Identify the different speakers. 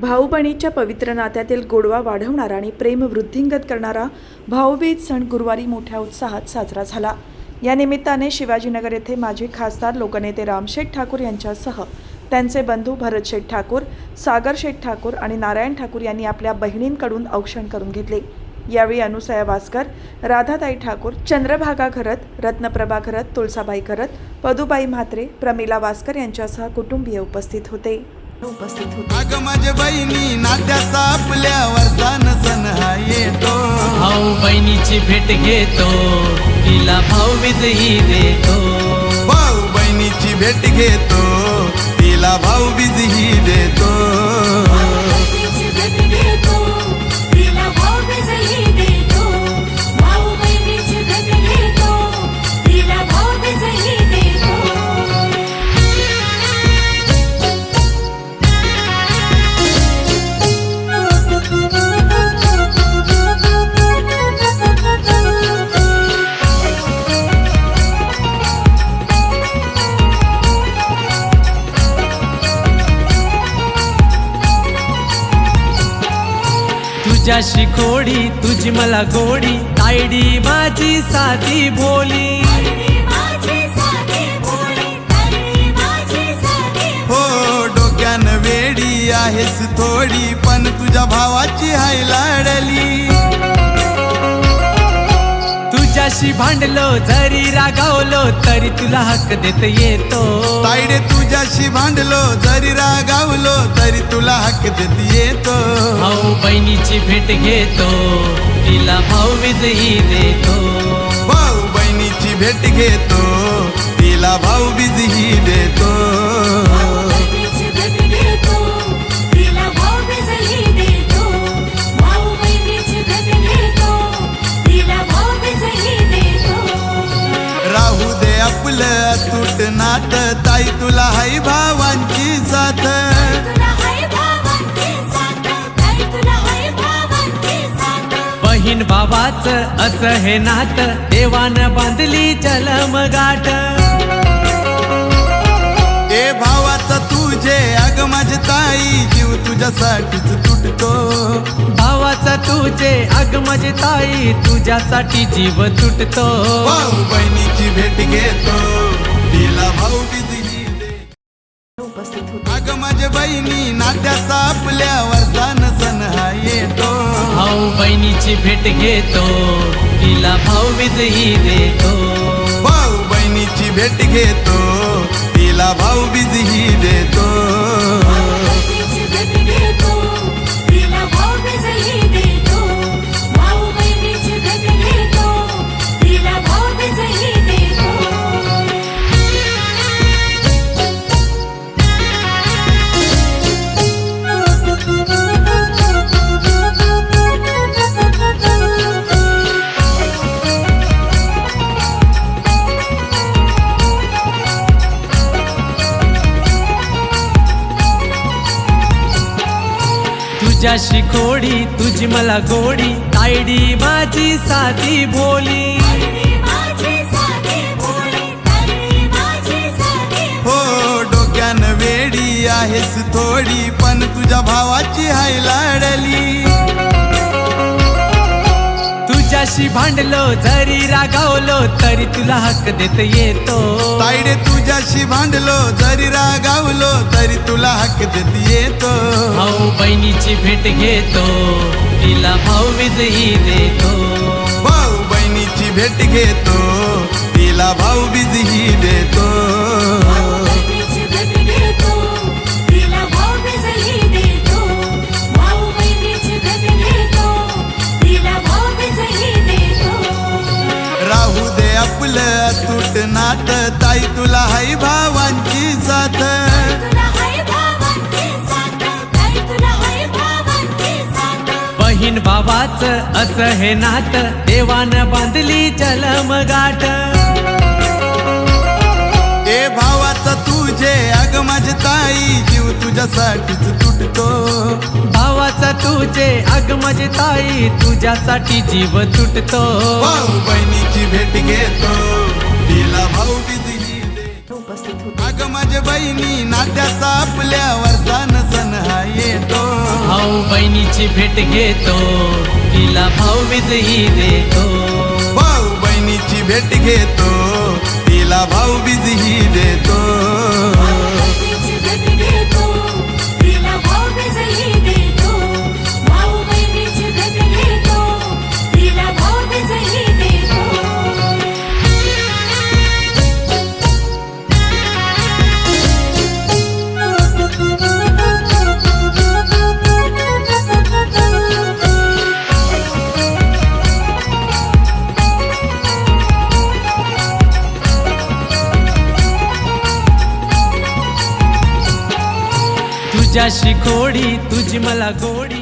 Speaker 1: भाऊबणीच्या पवित्र नात्यातील गोडवा वाढवणारा आणि प्रेम वृद्धिंगत करणारा भाऊबीज सण गुरुवारी मोठ्या उत्साहात साजरा झाला. या निमित्ताने शिवाजीनगर येथे माजी खासदार लोकनेते रामशेठ ठाकूर यांच्यासह त्यांचे बंधू भरत शेठ ठाकूर सागर शेठ ठाकूर आणि नारायण ठाकूर यांनी आपल्या बहिणींकडून औक्षण करून घेतले. यावेळी अनुसया वासकर राधाताई ठाकूर चंद्रभागा खरत रत्नप्रभा खरत तुळसाबाई खरत पदुबाई म्हात्रे प्रमिला वासकर यांच्यासह कुटुंबीय उपस्थित होते. उपस्थित होते
Speaker 2: अग माझ्या बहिणी नात्याचा सण सण हा येतो.
Speaker 3: भाऊ बहिणीची भेट घेतो तिला भाऊबीजही देतो.
Speaker 2: भाऊ बहिणीची भेट घेतो तिला भाऊ ही
Speaker 3: तुझ्याशी खोडी तुझी मला गोडी. तायडी माझी साधी भोली
Speaker 4: ताईडी माझी साधी भोळी ताईडी माझी साधी
Speaker 2: हो डोक्यान वेडी आहेस थोडी पण तुझ्या भावाची हाय लाडली.
Speaker 3: तुझ्याशी भांडलो जरी रागावलो तरी तुला हक्क देत येतो.
Speaker 2: ताईडे तुझ्याशी भांडलो जरी रागावलो तरी तुला हक्क देत येतो.
Speaker 3: भाऊ बहिणीची भेट घेतो तिला भाऊबीजही देतो.
Speaker 2: भाऊ बहिणीची भेट घेतो तिला भाऊ ही देतो. नात ताई तुला हाय भावांची साथ
Speaker 4: तुला हाय भावांची साथ ताई तुला हाय भावांची साथ
Speaker 3: बहीण भावाच असं हे नात देवानं बांधली जलम गाठ.
Speaker 2: ए भावाचा तुझे अग माझे ताई जीव तुझ्यासाठीच तुटतो.
Speaker 3: भावाचा तुझे अग माझी ताई तुझ्यासाठी जीव तुटतो.
Speaker 2: भाऊ बहिणीची भेट घेतो.
Speaker 1: उपस्थित होते.
Speaker 2: अग माझे बहिणी नात्याचा सण सण हा येतो.
Speaker 3: भाऊ बहिणीची भेट घेतो तिला भाऊबीजही देतो.
Speaker 2: भाऊ बहिणीची भेट घेतो तिला भाऊ ही देतो.
Speaker 3: तुझ्याशी खोडी तुझी मला गोडी. तायडी माझी साधी
Speaker 4: साधी
Speaker 2: हो डोक्यान वेडी आहेस थोडी पण तुझ्या भावाची हाय लाडली.
Speaker 3: तुझ्याशी भांडलो जरी रागावलो तरी तुला हक्क देत येतो.
Speaker 2: ताईडे तुझ्याशी भांडलो जरी रागावलो तरी तुला हक्क देत येतो.
Speaker 3: भाऊ बहिणीची भेट घेतो तिला भाऊबीजही देतो.
Speaker 2: भाऊ बहिणीची भेट घेतो तिला भाऊ ही देतो. आपलं तुट नात ताई तुला हाय भावांची साथ
Speaker 4: तुला हाय भावांची साथ ताई तुला हाय भावांची साथ
Speaker 3: बहीण भावाच असं हे नात देवानं बांधली जलम गाठ
Speaker 2: ए भावाचा तुझे अग माझे ताई जीव तुझ्यासाठीच तुटतो.
Speaker 3: तुझे अग माझी ताई तुझ्यासाठी जीव तुटतो.
Speaker 2: भाऊ बहिणीची भेट घेतो. तिला भाऊ ही दे
Speaker 1: उपस्थित होते
Speaker 2: अग माझे बहिणी नात्याचा आपल्यावर सण सण हा येतो.
Speaker 3: बहिणीची भेट घेतो तिला भाऊबीजही देतो.
Speaker 2: भाऊ बहिणीची भेट घेतो तिला भाऊ ही
Speaker 4: देतो.
Speaker 3: तुझ्याशी खोडी तुझी मला गोडी.